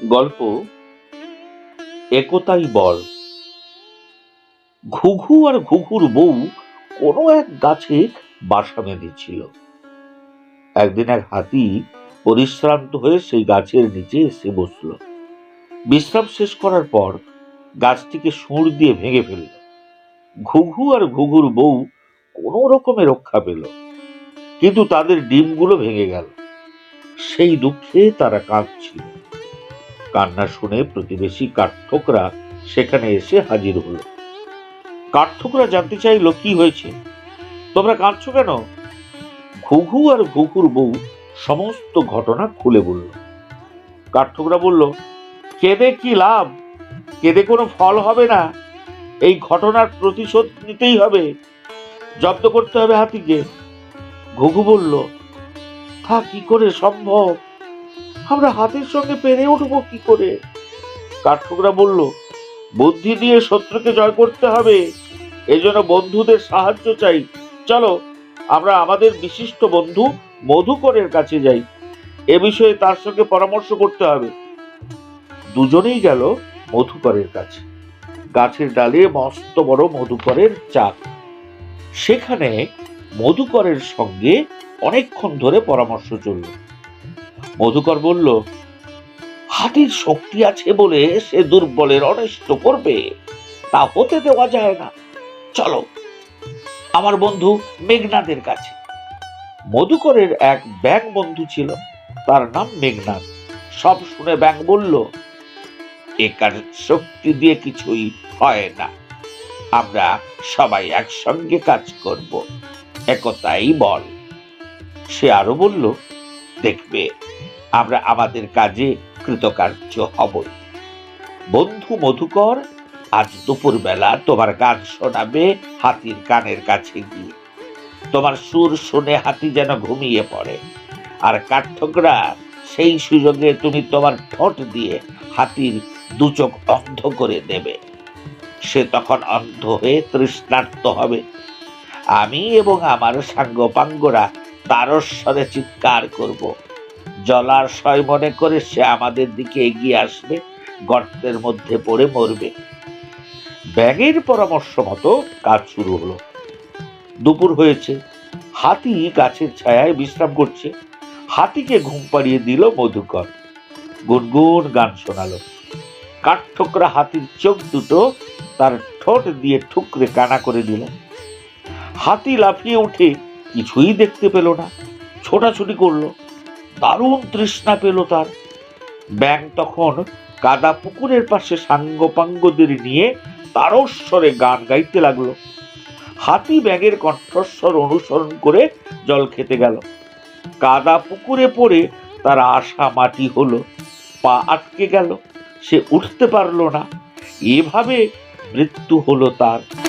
গল্প, একতাই বল ঘুঘু আর ঘুঘুর বউ কোনো এক গাছে বাসা বেঁধেছিল। একদিন এক হাতি পরিশ্রান্ত হয়ে সেই গাছের নিচে এসে বসল। বিশ্রাম শেষ করার পর গাছটিকে সুর দিয়ে ভেঙে ফেলল। ঘুঘু আর ঘুঘুর বউ কোনো রকমে রক্ষা পেল, কিন্তু তাদের ডিমগুলো ভেঙে গেল। সেই দুঃখে তারা কাঁদছিল। কান্না শুনে প্রতিবেশী কাঠঠোকরা সেখানে এসে হাজির হলো। কাঠঠোকরা জানতে চাইলো, কি হয়েছে? তোমরা কাঁদছো কেন? ঘুঘু আর ঘুঘুর বউ সমস্ত ঘটনা খুলে বলল। কাঠঠোকরা বলল, কেঁদে কি লাভ? কেঁদে কোনো ফল হবে না। এই ঘটনার প্রতিশোধ নিতেই হবে। জব্দ করতে হবে হাতিকে। ঘুঘু বলল, তা কি করে সম্ভব? আমরা হাতির সঙ্গে পেরে উঠবো কি করে? কাঠঠোকরা বলল, বুদ্ধি দিয়ে শত্রুকে জয় করতে হবে। এই জন্য বন্ধুদের সাহায্য চাই। চলো, আমরা আমাদের বিশিষ্ট বন্ধু মধুকরের কাছে যাই। এ বিষয়ে তার সঙ্গে পরামর্শ করতে হবে। দুজনেই গেল মধুকরের কাছে। গাছের ডালে মস্ত বড় মধুকরের চাক। সেখানে মধুকরের সঙ্গে অনেকক্ষণ ধরে পরামর্শ চলল। মধুকর বলল, হাতির শক্তি আছে বলে সে দুর্বলের অনিষ্ট করবে। তা হতে দেওয়া যায় না। চলো, আমার বন্ধু মেঘনাদের কাছে। মধুকরের এক ব্যাং বন্ধু ছিল, তার নাম মেঘনাদ। সব শুনে ব্যাং বলল, একার শক্তি দিয়ে কিছুই হয় না। আমরা সবাই একসঙ্গে কাজ করব। একতাই বল। সে আরও বলল, দেখবে আমরা আমাদের কাজে কৃতকার্য হব। বন্ধু মধুকর, আজ দুপুরবেলা তোমার গান শোনাবে হাতির কানের কাছে গিয়ে। তোমার সুর শুনে হাতি যেন ঘুমিয়ে পড়ে। আর কাঠঠোকরা, সেই সুযোগে তুমি তোমার ঠোঁট দিয়ে হাতির দু চোখ অন্ধ করে দেবে। সে তখন অন্ধ হয়ে তৃষ্ণার্ত হবে। আমি এবং আমার সাঙ্গপাঙ্গরা তারস্বরে চিৎকার করব। জলাশয় মনে করে সে আমাদের দিকে এগিয়ে আসবে, গর্তের মধ্যে পড়ে মরবে। ব্যাঙের পরামর্শ মতো কাজ শুরু হলো। দুপুর হয়েছে। হাতি গাছের ছায়ায় বিশ্রাম করছে। হাতিকে ঘুম পাড়িয়ে দিল মধুকর। গুনগুন গান শোনালো। কাঠঠোকরা হাতির চোখ দুটো তার ঠোঁট দিয়ে ঠুকরে কানা করে দিল। হাতি লাফিয়ে উঠে কিছুই দেখতে পেল না। ছোটাছুটি করল। দারুণ তৃষ্ণা পেল তার। ব্যাং তখন কাদা পুকুরের পাশে সাঙ্গপাঙ্গদের নিয়ে তারস্বরে গান গাইতে লাগল। হাতি ব্যাঙের কণ্ঠস্বর অনুসরণ করে জল খেতে গেল। কাদা পুকুরে পড়ে তার আশা মাটি হলো, পা আটকে গেল, সে উঠতে পারল না। এভাবে মৃত্যু হলো তার।